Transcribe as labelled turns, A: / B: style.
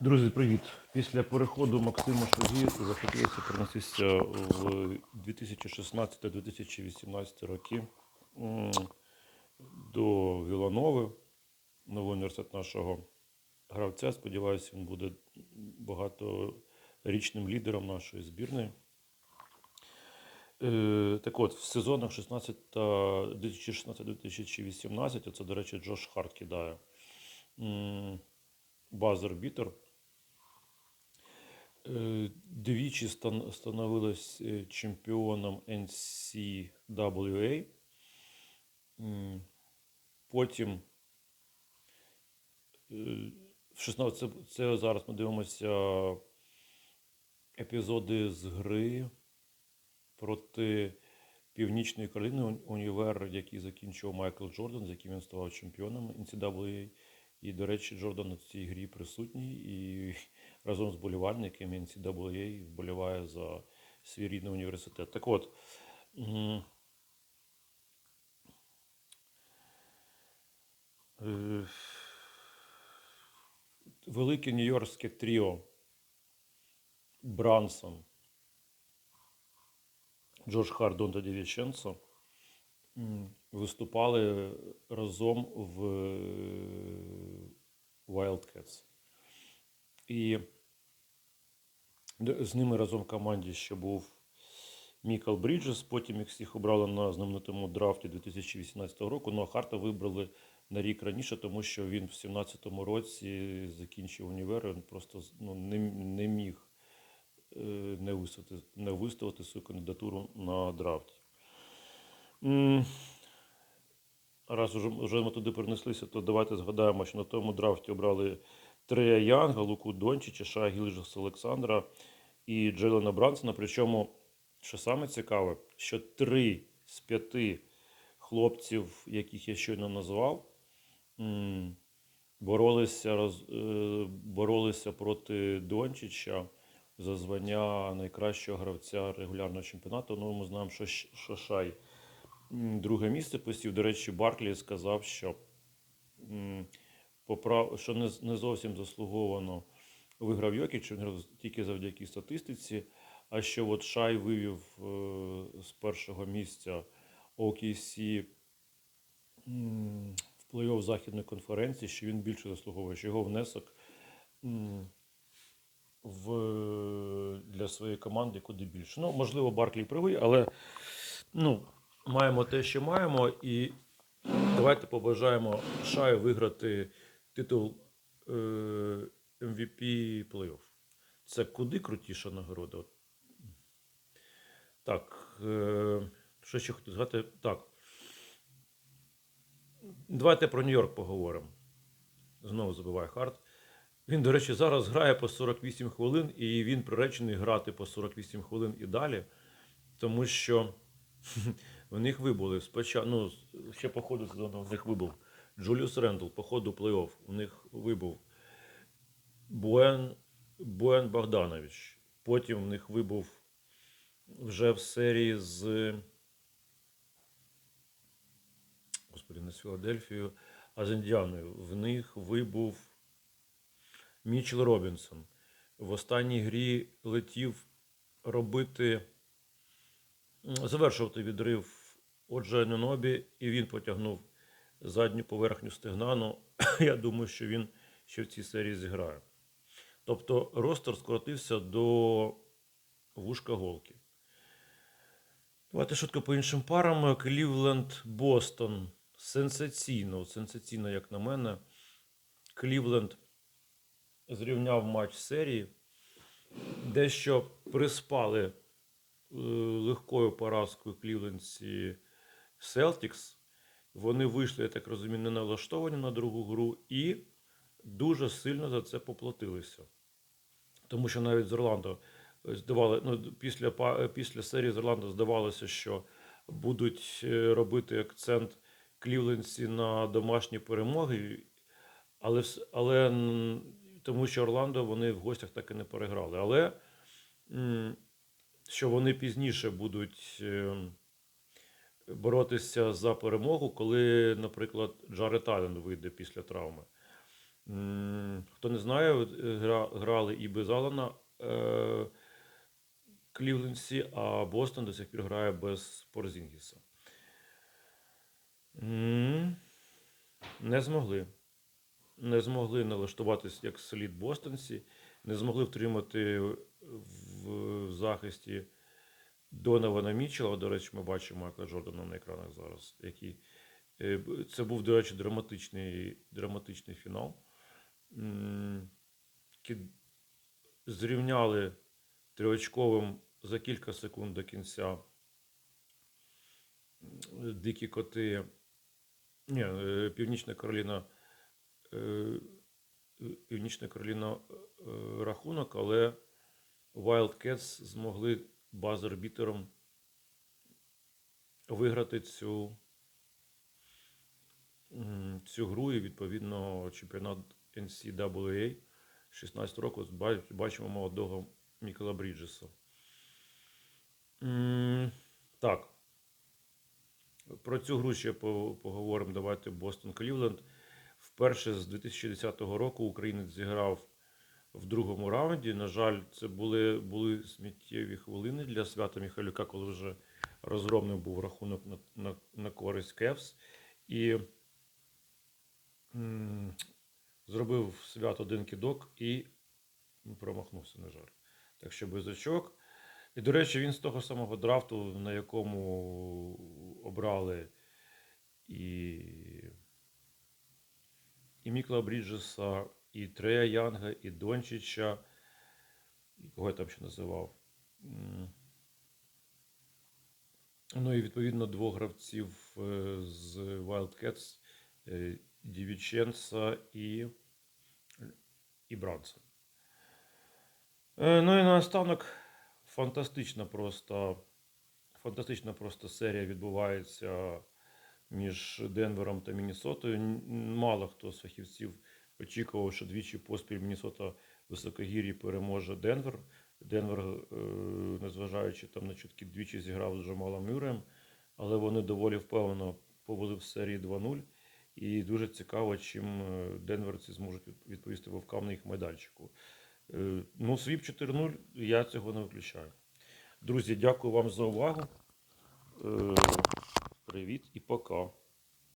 A: Друзі, привіт! Після переходу Максима Шузі захотілося перенестися в 2016-2018 роки до Віланови, новий університет нашого гравця. Сподіваюся, він буде багаторічним лідером нашої збірної. Е, Так от, в сезонах 2016-2018, це, до речі, Джош Харт кидає. м, Базер бітер. Е, Двічі становилась е, чемпіоном NCAA. Потім е, в 16, це, зараз ми дивимося епізоди з гри проти Північної Кароліни універ, який закінчив Майкл Джордан, з яким він ставав чемпіоном NCAA. І, до речі, Джордан у цій грі присутній і разом з болівальниками NCAA вболіває за свій рідний університет. Так от. е, Велике нью-йоркське тріо Брансон, Джордж Хардон та Дівіченцо виступали разом в е, Wildcats. І з ними разом в команді ще був Мікал Бріджес. Потім їх всіх обрали на знаменитому драфті 2018 року. Ну а Харта вибрали на рік раніше, тому що він в 17-му році закінчив універ. Він просто ну, не, не міг е, не виставити, не виставити свою кандидатуру на драфті. Раз уже, вже ми туди перенеслися, то давайте згадаємо, що на тому драфті обрали Трея Янга, Луку Дончича, Ша Гілжеса Олександра і Джелена Брансона. Причому, що саме цікаве, що три з п'яти хлопців, яких я щойно назвав, боролися, роз, е, боролися проти Дончича за звання найкращого гравця регулярного чемпіонату. Ну, ми знаємо, що, Щ- що Шай м, друге місце посів. До речі, Барклі сказав, що, що не, зовсім заслуговано виграв Йокіч, тільки завдяки статистиці. А що от Шай вивів е, з першого місця OKC в плей-офф західної конференції, що він більше заслуговує, що його внесок в, для своєї команди куди більше. Ну, можливо, Барклі правий, але ну, маємо те, що маємо, і давайте побажаємо Шаю виграти титул е, MVP плей-офф. Це куди крутіша нагорода. Так, е, що ще хотів згадати? Так. Давайте про Нью-Йорк поговоримо. Знову забиває Харт. Він, до речі, зараз грає по 48 хвилин, і він приречений грати по 48 хвилин і далі, тому що в них вибули спочатку, ну, ще по ходу сезону в них вибув Джуліус Рендл, по ходу плей-офф у них вибув Буен, Буен Богданович. Потім в них вибув вже в серії з Господи, не з Філадельфією, а з Індіаною. В них вибув Мічел Робінсон. В останній грі летів робити, завершувати відрив отже Ненобі, і він потягнув задню поверхню стегнану. Я думаю, що він ще в цій серії зіграє. Тобто ростер скоротився до вушка голки. Давайте швидко по іншим парам. Клівленд Бостон. Сенсаційно, сенсаційно, як на мене. Клівленд зрівняв матч серії. Дещо приспали е, легкою поразкою клівлендці Селтікс. Вони вийшли, я так розумію, не налаштовані на другу гру і дуже сильно за це поплатилися. Тому що навіть з Орландо здавали, ну, після, після серії з Орландо здавалося, що будуть е, робити акцент клівленці на домашні перемоги, але, але тому що Орландо вони в гостях так і не переграли. Але що вони пізніше будуть е, боротися за перемогу, коли, наприклад, Джаред Аллен вийде після травми. Хто не знає, е, гра, грали і без Алана е, Клівленсі, а Бостон до сих пір грає без Порзінгіса. Не змогли. Не змогли налаштуватись як слід бостонці, не змогли втримати в захисті Донована Мічела. До речі, ми бачимо Майкла Джордана на екранах зараз. Який... е, Це був, до речі, драматичний, драматичний фінал. Зрівняли триочковим за кілька секунд до кінця дикі коти. Ні, е, Північна Кароліна. е, Північна Кароліна рахунок, але Wildcats змогли базер-бітером виграти цю, цю гру і відповідно чемпіонат NCAA 16 року бачимо молодого Мікела Бріджеса. Так. Про цю гру ще поговоримо. Давайте Бостон Клівленд. Вперше з 2010 року українець зіграв в другому раунді. На жаль, це були, були сміттєві хвилини для свята Михайлюка, коли вже розгромний був рахунок на, на, на користь Кевс. І м, зробив свят один кидок і промахнувся, на жаль. Так що без очок. І, до речі, він з того самого драфту, на якому обрали і, і Мікла Бріджеса, і Трея Янга, і Дончича, і кого я там ще називав. Ну і відповідно двох гравців е, з Wildcats е, Дівіченса і, і Брансон. Е, Ну і наостанок фантастична просто, фантастична просто серія відбувається між Денвером та Міннесотою. Мало хто з фахівців очікував, що двічі поспіль Міннесота високогір'ї переможе Денвер. Денвер, е, незважаючи там на чутки, двічі зіграв з Джамалом Мюрреєм, але вони доволі впевнено повели в серії 2-0. І дуже цікаво, чим е, денверці зможуть відповісти вовкам на їх майданчику. Е, Ну, свіп 4-0, я цього не виключаю. Друзі, дякую вам за увагу. Привіт і пока.